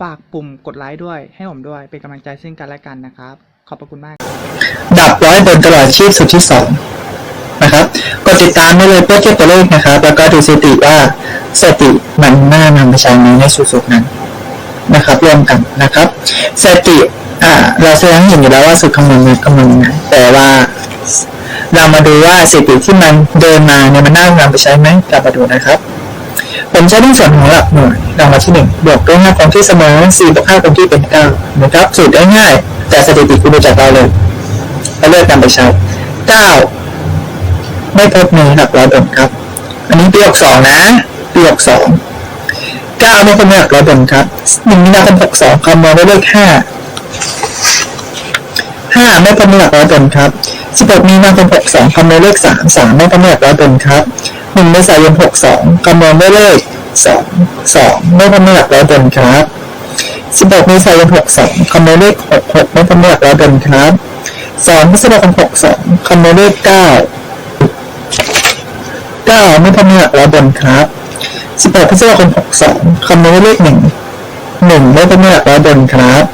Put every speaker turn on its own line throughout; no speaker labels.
ฝากปุ่มกดไลค์ด้วย ให้ผมด้วย เป็นกำลังใจซึ่งกันและกันนะครับ ขอบพระคุณมาก
ดับร้อยบนตลอดชีพสุดที่สองนะครับ กดติดตามได้เลยเพื่อเก็บตัวเลขนะครับ แล้วก็ดูสติว่าสติมันน่านำไปใช้ไหมในสูตรนั้นนะครับร่วมกันนะครับสติอ่าเราแสดงเห็นอยู่แล้วว่าสูตรคำนวณมันคำนวณยังไงแต่ว่า เรามาดูว่าสติที่มันเดินมาเนี่ยมันน่านำไปใช้ไหมเรามาดูนะครับ ผมใช้ในส่วนของหลักหน่วยรางวัลที่หนึ่งบวกด้วยห้าคงที่เสมอสี่บวกห้าคงที่เป็นเก้านะครับสูตรได้ง่ายแต่สถิติคุณดูจากเราเลยเราเลือกนำไปใช้เก้าไม่พบในหลักร้อยบนครับ อันนี้ปีหกสองนะปีหกสองเก้าไม่พบในหลักร้อยบนครับหนึ่งมีนาคมหกสองคำนวณด้วยเลขห้าห้าไม่พบในหลักร้อยบนครับสิบหกมีนาคมหกสองคำนวณเลขสามสามไม่พบในหลักร้อยบนครับ หนึ่งเมษายนหกสองคำนวณด้วยเลขสองสองไม่พบในหลักร้อยบนครับสิบหกเมษายนหกสองคำนวณเลขหกหกไม่พบในหลักร้อยบนครับสองพฤษภาคมหกสองคำนวณเลขเก้าเก้าไม่พบในหลักร้อยบนครับสิบหกพฤษภาคมหกสองคำนวณด้เลขหนึ่งหนึ่งไม่พบในหลักร้อยบนครับ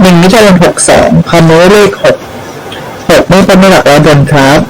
หนึ่งมิถุนายนหกสองคำนวณด้เลขหกหกไม่พบในหลักร้อยบนครับ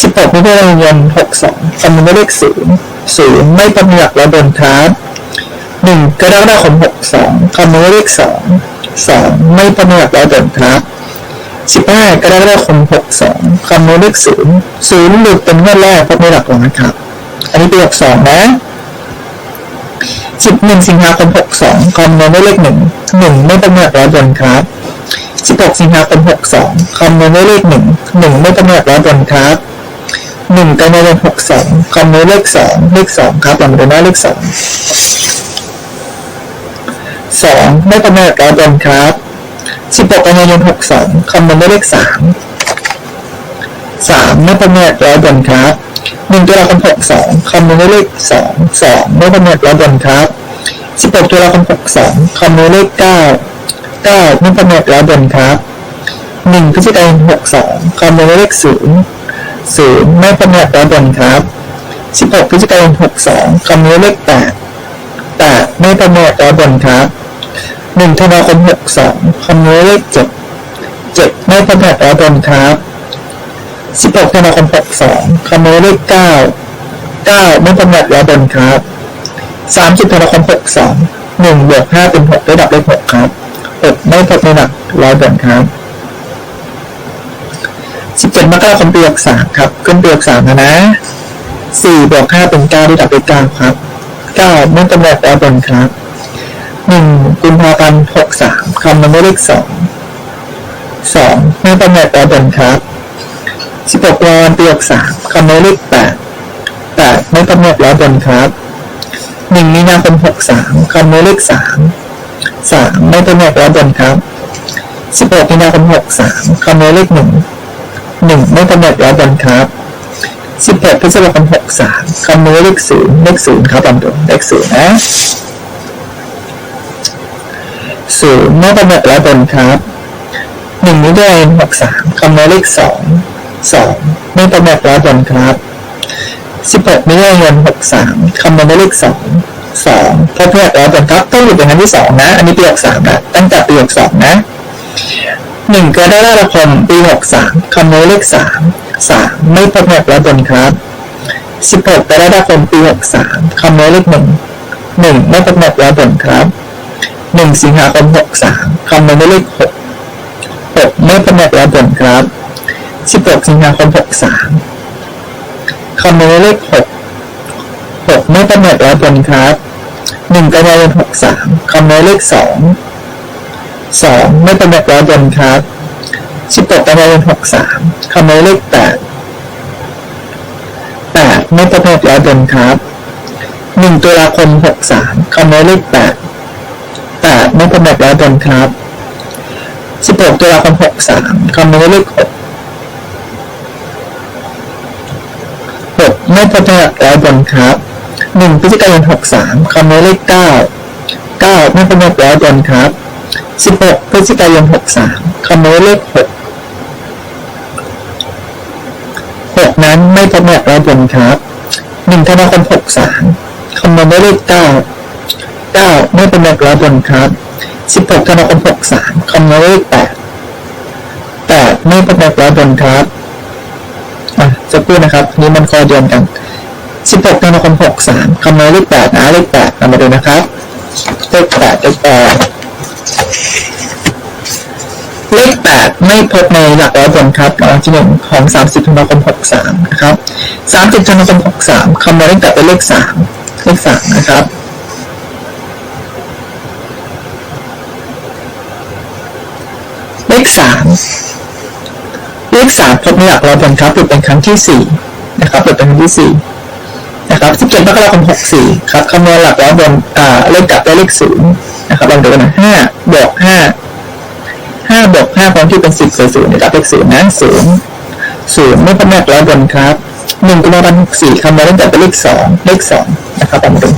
สิบหกมิถุนายนหกสองคำนวณด้วยเลขศูนย์ศูนย์ไม่พบในหลักร้อยบนครับหนึ่งกรกฎาคมหกสองคำนวณด้วยเลขสองสองไม่พบในหลักร้อยบนครับสิบห้ากรกฎาคมหกสองคำนวณเลขศูนย์ศูนย์หลุดเป็นงวดแรกพบในหลักร้อยครับ อันนี้ปีหกสองนะสิบหนึ่งสิงหาคมหกสองคำนวณด้วยเลขหนึ่งหนึ่งไม่พบในหลักร้อยบนครับสิบหกสิงหาคมหกสองคำนวณด้วยเลขหนึ่งหนึ่งไม่พบในหลักร้อยบนครับ หนึ่งกันยายนหกสองคำนวณเลขสองเลขสองครับเรามาดูหน้าเลขสองสองไม่ประมาทร้อยบนครับสิบหกกันยายนหกสองคำนวณด้เลขสามสามไม่ประมาทร้อยบนครับหนึ่งตุลาคมหกสองคำนวณด้เลขสองสองไม่ประมาทร้อยบนครับสิบหกตุลาคมหกสองคำนวณเลขเก้าเก้าไม่ประมาทร้อยบนครับหนึ่งพฤศจิกายนหกสองคำนวณด้เลขศูนย์ ศูนย์ไม่คำนวณตามผนครับสิบหกพฤศจิกายนหกสองคำนี้เลขแปดแปดไม่คำนวณตามผนครับหนึ่งธันวาคมหกสองคำนี้เลขเจ็ดเจ็ดไม่คำนวณตามผนครับสิบหกธันวาคมหกสองคำนี้เลขเก้าเก้าไม่คำนวณตามผนครับสามสิบธันวาคมหกสองหนึ่งบวกห้าเป็นหกระดับเลขหกครับหกไม่พบในหลักร้อยผลครับ สิบเจ็ดมกราคมปีหกสามครับ ขึ้นปีหกสามนะนะสี่บวกห้าเป็นเก้าที่ดับเป็นเก้าครับเก้าไม่อกำหนดแล้วบนครับหนึ่งกุมภาพันธ์หกสามคำนวณด้วยเลขสองสองไม่อกำหนดแล้วบนครับสิบหกวันปีหกสามคำนวณเลขแปดแปดไม่อกำหนดแล้วบนครับหนึ่งมีนาคมหกสามคำนวณเลขสามสามไม่อกำหนดแล้วบนครับสิบหกมีนาคมหกสามคำนวณเลขหนึ่ง หนึ่งไม่กำหนดร้อยบนครับสิบแปดพฤษภาคมหกสามคำนวณเลขศูนย์เลขศูนย์ครับลำดับเลขศูนย์นะศูนย์ไม่กำหนดร้อยบนครับหนึ่งมิถุนายหกสามคำนวณเลขสองสองไม่กำหนดร้อยบนครับสิบหกมิถุนายนหกสามคำนวณเลขสองสองพบเพื่อนร้อยบนครับต้องอยู่เป็นอันที่สองนะ อันนี้ปีหกสามนะตั้งแต่ปีหกสองนะ หนึ่งกรกฎาคมปีหกสามคำนวณเลขสามสามไม่พบแหกแล้วบนครับสิบหกกรกฎาคมปีหกสามคำนวณเลขหนึ่งหนึ่งไม่พบแหกแล้วบนครับหนึ่งสิงหาคมหกสามคำนวณเลขหกหกไม่พบแหกแล้วบนครับสิบหกสิงหาคมหกสามคำนวณด้วยเลขหกหกไม่กำหนดร้อยบนครับหนึ่งกันยายนหกสามคำนวณด้วยเลขสอง สองไม่กำหนดร้อยบนครับสิบหกกันยายนหกสามคำนวณเลขแปดแปดไม่กำหนดร้อยบนครับหนึ่งตุลาคมหกสามคำนวณเลขแปดแปดไม่กำหนดร้อยบนครับสิบหกตุลาคมหกสามคำนวณเลขหกหกไม่พบจังหวัดร้อยบนครับหนึ่งพฤศจิกายนหกสามคำนวณเลขเก้าเก้าไม่พบจังหวัดร้อยบนครับ สิบหกพฤศจิกายนหกสามคำนวณเลขหกหกนั้นไม่พบจังหวัดร้อยบนครับหนึ่งธันวาคมหกสามคำนวณเลขเก้าเก้าไม่พบจังหวัดร้อยบนครับสิบหกธันวาคมหกสามคำนวณเลขแปดแปดไม่พบจังหวัดร้อยบนครับอะจะพูดนะครับ นี่มันคอเดือนกัน16ธันวาคม63คำนวณเลข8นะเลข8เอามาดูนะครับเลข8เลข8 เลข8ไม่พบในหลักร้อยบนครับรางวัลที่หนึ่งของ30ธันวาคม63นะครับ30ธันวาคม63คำนวณเลข8เป็นเลข3เลข3นะครับเลข3เลขสามพบในหลักร้อยบนครับหลุดเป็นครั้งที่สี่นะครับหลุดเป็นครั้งที่สี่นะครับสิบเจ็ดมกราคมหกสี่ครับคำนวณหลักร้อยบนอ่าเลขกลับได้เลขศูนย์ นะครับลองดูกันนะห้าบวกห้าห้าบวกห้าพร้อมที่เป็นสิบศูนย์ศูนย์นะครับเลขศูนย์นะศูนย์ศูนย์ไม่พบในหลักร้อยบนครับหนึ่งกุมภาพันธ์หกสี่คำนวณเลขกลับเป็นเลขสองเลขสองนะครับลองดู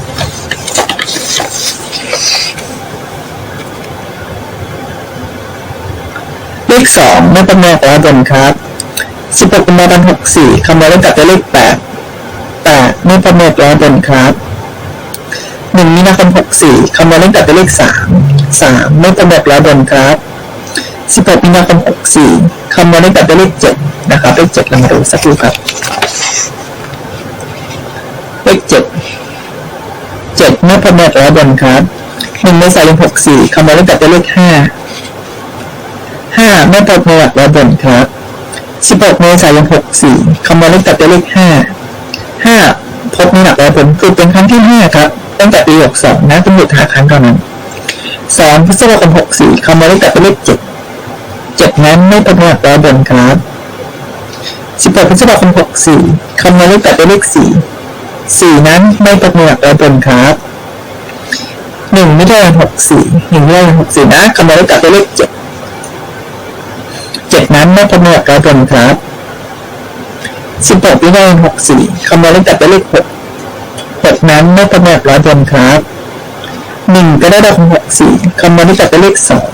เลขสองไม่ประเมินร้อยบนครับสิบหกกุมภาพันธ์หกสี่คำนวณเลขกลับได้เลขแปดแปดไม่ประเมินร้อยบนครับ หนึ่งมีนาคมหกสี่คำนวณเลขกลับได้เลขสามสามไม่ประเมินร้อยบนครับสิบหกมีนาคมหกสี่คำนวณเลขกลับได้เลขเจ็ดนะครับเลขเจ็ดเรามาดูสักครู่ครับ เลขเจ็ดเจ็ดไม่ประเมินร้อยบนครับหนึ่งเมษายนหกสี่คำนวณเลขกลับได้เลขห้าห้าไม่พบในหลักร้อยบนครับสิบหกเมษายนหกสี่คำนวณเลขตัดด้วยเลขห้าห้าพบในหลักร้อยบนคือเป็นครั้งที่ห้าครับ ตั้งแต่ปีหกสองนะเป็นหยุดหาครั้งเท่านั้นสองพฤษภาคมหกสี่คำนวณเลขตัดด้วยเลขเจ็ดเจ็ดนั้นไม่พบในหลักร้อยบนครับสิบหกพฤษภาคมหกสี่คำนวณเลขตัดด้วยเลขสี่สี่นั้นไม่พบในหลักร้อยบนครับหนึ่งไมิถุนายนหกสี่หนึ่งไมิถุนายนหกสี่นะคำนวณเลขตัดด้วยเลขเจ็ดเจ็ดนั้นไม่พบในหลักร้อยบนครับสิบหกวินาทีหกสี่คำนวณเลขตัดเป็นเลขหก หกนั้นไม่พบในหลักร้อยบนครับหนึ่งก็ได้ดอกหกสี่คำนวณเลขตัดเป็นเลขสอง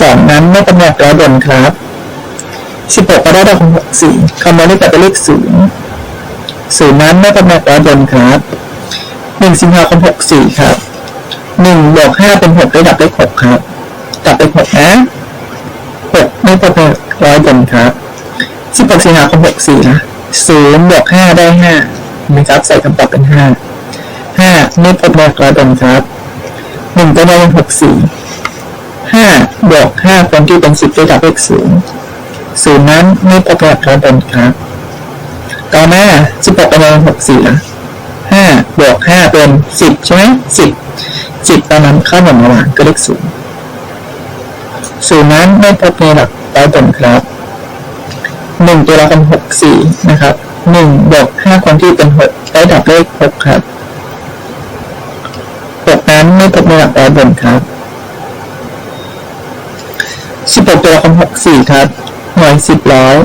สองนั้นไม่พบในหลักร้อยบนครับสิบหกก็ได้ดอกหกสี่คำนวณเลขตัดเป็นเลขศูนย์ศูนย์นั้นไม่พบในหลักร้อยบนครับหนึ่งสิงหาคมหกสี่ครับหนึ่งบวกห้าเป็นหกได้ดับเลขหกครับดับเลขหกนะหกไม่พบร้อยบนครับสิบหกสิงหาคมหกสี่นะศูนย์บวกห้าได้ห้า นะครับ ใส่คำตอบเป็นห้าห้าไม่พบร้อยบนครับหนึ่งตัวเลขหกสี่ห้าบวกห้าคนที่เป็นสิบได้ดับเลขศูนย์ศูนย์นั้นไม่พบร้อยบนครับ ต่อมาสิบหกตัวเลขหกสี่นะห้าบวกห้าเป็นสิบใช่ไหมสิบสิบตอนนั้นเข้าหนึ่งระหว่างก็เลขศูนย์ศูนย์นั้นไม่พบในหลักร้อยบนครับหนึ่งตัวละครหกสี่นะครับ หนึ่งบวกห้าคนที่เป็นหกได้ดับเลขหกครับหกนั้นไม่พบในหลักร้อยบนครับสิบหกตัวละครหกสี่ครับหน่วยสิบร้อย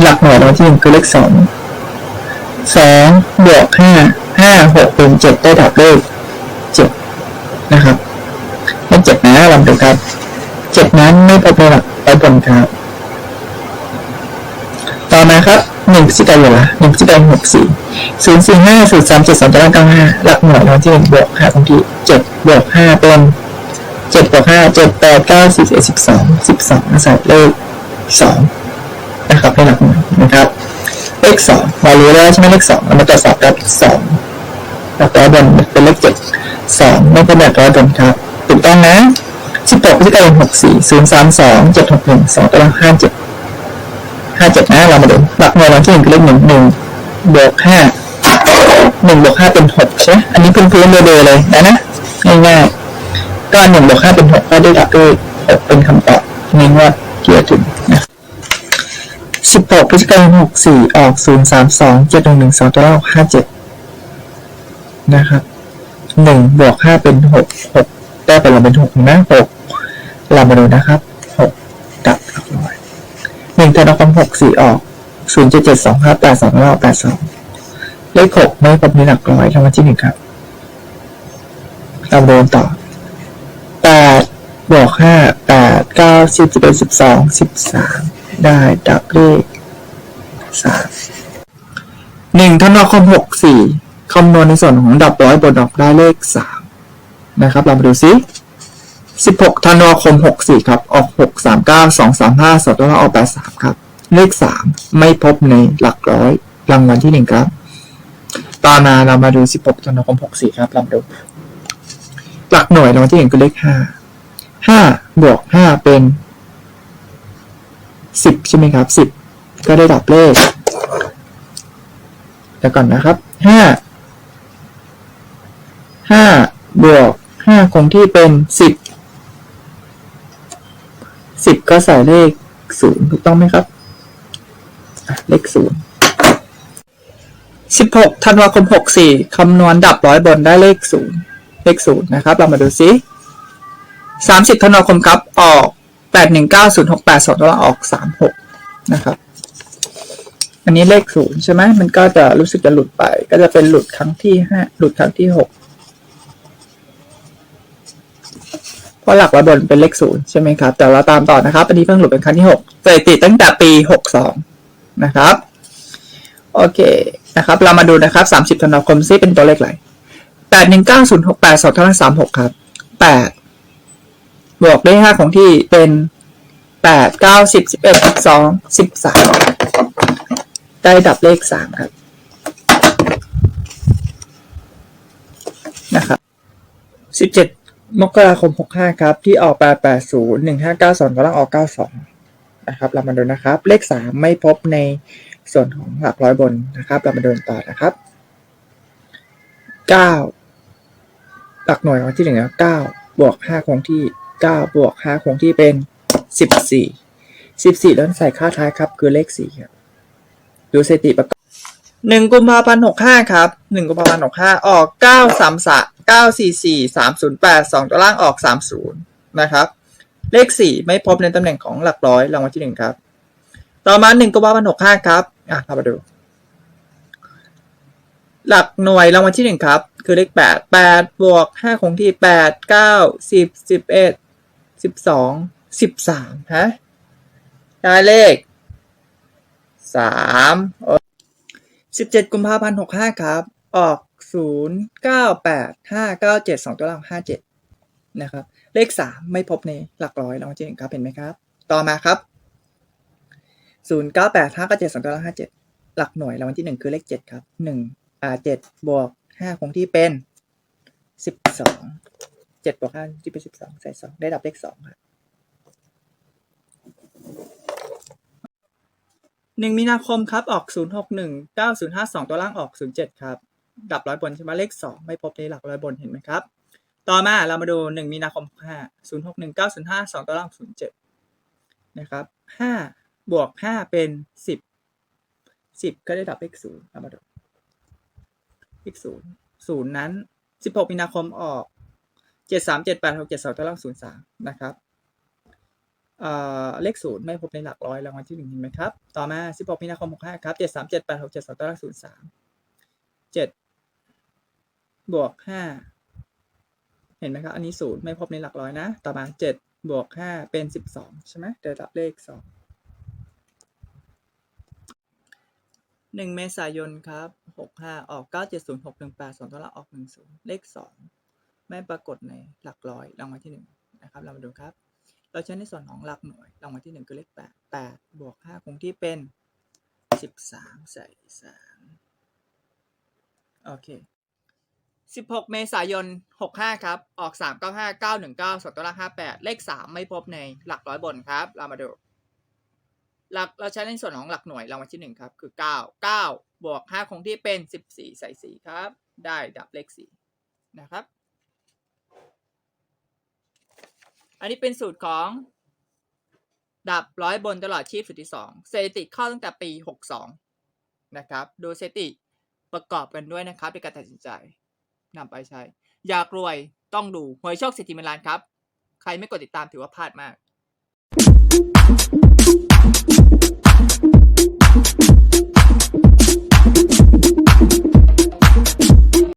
หลักหน่วยรางวัลที่หนึ่งคือเลขสองสองบวกห้าห้าหกเป็นเจ็ดได้ดับเลขเจ็ดนะครับเลขเจ็ดนะลองดูครับเจ็ดนั้นไม่พบในหลักร้อยบนครับต่อมาครับ หนึ่งพฤศจิกายนละหนึ่งพฤศจิกายนหกสี่ศูนย์สี่ห้าศูนย์สามเจ็ดสองเก้าห้าหลักหน่วยรางวัลที่หนึ่งบวกห้าคงที่เจ็ดบวกห้าเป็นเจ็ดบวกห้าเจ็ดแปดเก้าสิบเอ็ดสิบสองสิบสองอาศัยเลขสองนะครับในหลักหน่วยนะครับ เลขสองเรารู้แล้วใช่ไหมเลขสองเรามาตรวจสอบกับสองหลักร้อยบนเป็นเลขเจ็ดสองไม่เป็นหลักร้อยบนครับถูกต้องนะสิบหกพฤศจิกายนหกสี่ศูนย์สามสองเจ็ดหกหนึ่งสองตารางห้าเจ็ด เจ็ดนะเรามาดูหลักหน่วยเราที่หนึ่งคือเลขหนึ่งหนึ่ง
บวกห้าหนึ่งบวกห้าเป็นหกใช่ไหมอันนี้พื้นพื้นๆเบอๆเลยนะนะง่ายๆก็หนึ่งบวกห้าเป็นหกก็ได้รับด้วยหกเป็นคำตอบในงวดที่จะถึงนะสิบหกพฤศจิกายนหกสี่ออกศูนย์สามสองเจ็ดหนึ่งหนึ่งสองตัวเลขห้าเจ็ดนะครับหนึ่งบวกห้าเป็นหกหกได้ไปเราเป็นหกนะหกเรามาดูนะครับหกดับหลักร้อยหนึ่ งธนาคมหกสี่ออกศูนย์เจ็ดเจ็ดสองห้าแปดสองแล้วแปดสองเลขหกไม่พบในหลักร้อยรางวัลที่หนึ่งครับเราเดินต่อแปดบวกห้าแปดเก้าสิบสิบเอ็ดสิบสองสิบสามได้ดับเลขสามหนึ่งธันวาคมหกสี่คำนวณในส่วนของดับร้อยบนออกได้เลขสามนะครับ เรามาดูซิ สิบหกธันวาคมหกสี่ครับ ออกหกสามเก้าสองสามห้าสอดแล้วออกแปดสามครับ เลขสามไม่พบในหลักร้อย รางวัลที่หนึ่งครับ ต่อมาเรามาดูสิบหกธันวาคมหกสี่ครับเรามาดู หลักหน่วยรางวัลที่หนึ่งคือเลขห้าห้าบวกห้าเป็นสิบใช่ไหมครับสิบก็ได้ดับเลขเดี๋ยวก่อนนะครับห้าห้าบวกห้าคงที่เป็นสิบ สิบก็ใส่เลขศูนย์ถูกต้องไหมครับ เลขศูนย์สิบหกธันวาคมหกสี่คำนวณดับร้อยบนได้เลขศูนย์เลขศูนย์นะครับ เรามาดูซิสามสิบธันวาคมครับออกแปดหนึ่งเก้าศูนย์หกแปดสองตัวออกสามหกนะครับ อันนี้เลขศูนย์ใช่ไหมมันก็จะรู้สึกจะหลุดไป ก็จะเป็นหลุดครั้งที่ห้าหลุดครั้งที่หกเพ ราะหลักร้อยบนเป็นเลขศูนย์ใช่ไหมครับ แต่เราตามต่อนะครับ อันนี้เพิ่งหลุดเป็นครั้งที่หกสถิติตั้งแต่ปีหกสองนะครับ โอเคนะครับ เรามาดูนะครับสามสิบธันวาคมซิเป็นตัวเลขอะไรแปดหนึ่งเก้าศูนย์หกแปดสองเท่านั้นสามหกครับแปดบวกได้ห้าของที่เป็นแปดเก้าสิบสิบเอ็ดสิบสองสิบสามได้ดับเลขสามครับนะครับสิบเจ็ด มกราคมหกห้าครับ ที่ออกแปดแปดศูนย์หนึ่งห้าเก้าสองกำลังออกเก้าสองนะครับ เรามาดูนะครับ เลขสามไม่พบในส่วนของหลักร้อยบนนะครับ เรามาดูต่อนะครับเก้าหลักหน่วยของที่หนึ่งแล้วเก้าบวกห้าคงที่เก้าบวกห้าคงที่เป็นสิบสี่สิบสี่แล้วใส่ค่าท้ายครับ คือเลขสี่ครับ ดูสถิติประกอบ หนึ่งกุมภาพันธ์หกห้าครับหนึ่งกุมภาพันธ์หกห้าออกเก้าสามสะเก้าสี่สี่สามศูนย์แปดสองตัวล่างออกสามศูนย์นะครับ เลขสี่ไม่พบในตำแหน่งของหลักร้อยรางวัลที่หนึ่งครับ ต่อมาหนึ่งกุมภาพันธ์หกห้าครับอะเรามาดู หลักหน่วยรางวัลที่หนึ่งครับ คือเลขแปดแปดบวกห้าคงที่แปดเก้าสิบสิบเอ็ดสิบสองสิบสามฮะได้เลขสาม สิบเจ็ดกุมภาพันธ์หกห้าครับ ออกศูนย์เก้าแปดห้าเก้าเจ็ดสองตัวล่างห้าเจ็ดนะครับ เลขสามไม่พบในหลักร้อยรางวัลที่หนึ่งครับเห็นไหมครับ ต่อมาครับศูนย์เก้าแปดห้าเก้าเจ็ดสองตัวล่างห้าเจ็ดหลักหน่วยรางวัลที่หนึ่งคือเลขเจ็ดครับหนึ่งอ่าเจ็ดบวกห้าคงที่เป็นสิบสองเจ็ดบวกห้าที่เป็นสิบสองใส่สองได้ดับเลขสองครับ หนึ่งมีนาคมครับ ออกศูนย์หกหนึ่งเก้าศูนย์ห้าสองตัวล่างออกศูนย์เจ็ดครับดับร้อยบนใช่ไหมเลขสองไม่พบในหลักร้อยบนเห็นไหมครับ ต่อมาเรามาดูหนึ่งมีนาคมห้าศูนย์หกหนึ่งเก้าศูนย์ห้าสองตัวล่างศูนย์เจ็ดนะครับห้าบวกห้าเป็นสิบสิบก็ได้ดับเลขศูนย์เรามาดูอีกศูนย์ศูนย์นั้นสิบหกมีนาคมออกเจ็ดสามเจ็ดแปดหกเจ็ดสองตัวล่างศูนย์สามนะครับ เลขศูนย์ไม่พบในหลักร้อยรางวัลที่หนึ่งเห็นไหมครับ ต่อมาสิบหกมีนาคมหกห้าครับเจ็ดสามเจ็ดแปดหกเจ็ดสองตัวล่างศูนย์สามเจ็ดบวกห้าเห็นไหมครับ อันนี้ศูนย์ไม่พบในหลักร้อยนะ ต่อมาเจ็ดบวกห้าเป็นสิบสองใช่ไหมเดี๋ยวรับเลขสองหนึ่งเมษายนครับหกห้าออกเก้าเจ็ดศูนย์หกหนึ่งแปดสองตัวละออกหนึ่งศูนย์เลขสองไม่ปรากฏในหลักร้อยรางวัลที่หนึ่งนะครับ เรามาดูครับ เราใช้ในส่วนของหลักหน่วยรางวัลที่หนึ่งคือเลขแปดแปดบวกห้าคงที่เป็นสิบสามใส่สามโอเคสิบหกเมษายนหกห้าครับ ออกสามเก้าห้าเก้าหนึ่งเก้าสตัวละห้าแปดเลขสามไม่พบในหลักร้อยบนครับ เรามาดูหลักเราใช้ในส่วนของหลักหน่วยรางวัลที่หนึ่งครับ คือเก้าเก้าบวกห้าคงที่เป็นสิบสี่ใส่สี่ครับ ได้ดับเลขสี่นะครับ อันนี้เป็นสูตรของ ดับร้อยบนตลอดชีพสูตรที่สองสถิติเข้าตั้งแต่ปีหกสองนะครับ ดูสถิติประกอบกันด้วยนะครับในการตัดสินใจนำไปใช้ อยากรวยต้องดูหวยโชคเศรษฐีเงินล้านครับ ใครไม่กดติดตามถือว่าพลาดมาก